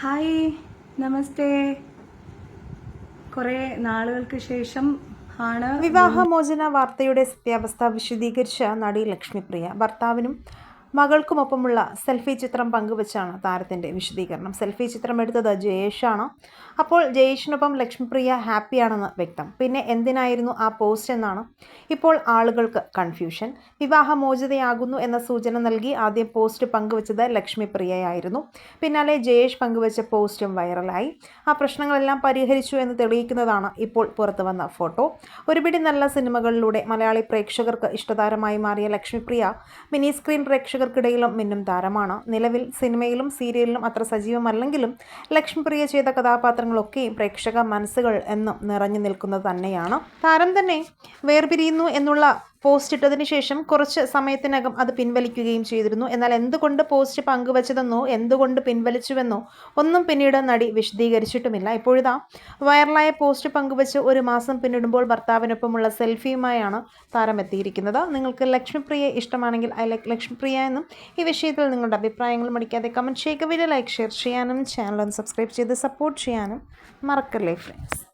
Hi നമസ്തേ. കുറേ നാളുകൾക്ക് ശേഷം ആണ് വിവാഹമോചന വാർത്തയുടെ സത്യാവസ്ഥ വിശദീകരിച്ച നടി ലക്ഷ്മിപ്രിയ. ഭർത്താവിനും മകൾക്കുമൊപ്പമുള്ള സെൽഫി ചിത്രം പങ്കുവച്ചാണ് താരത്തിന്റെ വിശദീകരണം. സെൽഫി ചിത്രം എടുത്തത് ജയേഷാണ്. അപ്പോൾ ജയേഷിനൊപ്പം ലക്ഷ്മിപ്രിയ ഹാപ്പിയാണെന്ന് വ്യക്തം. പിന്നെ എന്തിനായിരുന്നു ആ പോസ്റ്റ് എന്നാണ് ഇപ്പോൾ ആളുകൾക്ക് കൺഫ്യൂഷൻ. വിവാഹമോചിതയാകുന്നു എന്ന സൂചന നൽകി ആദ്യം പോസ്റ്റ് പങ്കുവച്ചത് ലക്ഷ്മിപ്രിയയായിരുന്നു. പിന്നാലെ ജയേഷ് പങ്കുവച്ച പോസ്റ്റും വൈറലായി. ആ പ്രശ്നങ്ങളെല്ലാം പരിഹരിച്ചു എന്ന് തെളിയിക്കുന്നതാണ് ഇപ്പോൾ പുറത്തു വന്ന ഫോട്ടോ. ഒരുപിടി നല്ല സിനിമകളിലൂടെ മലയാളി പ്രേക്ഷകർക്ക് ഇഷ്ടതാരമായി മാറിയ ലക്ഷ്മിപ്രിയ മിനി സ്ക്രീൻ പ്രേക്ഷകർക്കിടയിലും മിന്നും താരമാണ്. നിലവിൽ സിനിമയിലും സീരിയലിലും അത്ര സജീവമല്ലെങ്കിലും ലക്ഷ്മിപ്രിയ ചെയ്ത കഥാപാത്രങ്ങളൊക്കെയും പ്രേക്ഷക മനസ്സുകൾ എന്നും നിറഞ്ഞു നിൽക്കുന്നത് തന്നെയാണ്. താരം തന്നെ വേർപിരിയുന്നു എന്നുള്ള പോസ്റ്റ് ഇട്ടതിന് ശേഷം കുറച്ച് സമയത്തിനകം അത് പിൻവലിക്കുകയും ചെയ്തിരുന്നു. എന്നാൽ എന്തുകൊണ്ട് പോസ്റ്റ് പങ്കുവച്ചതെന്നോ എന്തുകൊണ്ട് പിൻവലിച്ചുവെന്നോ ഒന്നും പിന്നീട് നടി വിശദീകരിച്ചിട്ടുമില്ല. ഇപ്പോഴിതാ വൈറലായ പോസ്റ്റ് പങ്കുവച്ച് ഒരു മാസം പിന്നിടുമ്പോൾ ഭർത്താവിനൊപ്പമുള്ള സെൽഫിയുമായാണ് താരം എത്തിയിരിക്കുന്നത്. നിങ്ങൾക്ക് ലക്ഷ്മിപ്രിയ ഇഷ്ടമാണെങ്കിൽ ഐ ലൈക്ക് ലക്ഷ്മിപ്രിയ എന്നും ഈ വിഷയത്തിൽ നിങ്ങളുടെ അഭിപ്രായങ്ങൾ മടിക്കാതെ കമന്റ് ചെയ്യുക. വീഡിയോ ലൈക്ക് ഷെയർ ചെയ്യാനും ചാനൽ സബ്സ്ക്രൈബ് ചെയ്ത് സപ്പോർട്ട് ചെയ്യാനും മറക്കല്ലേ ഫ്രണ്ട്സ്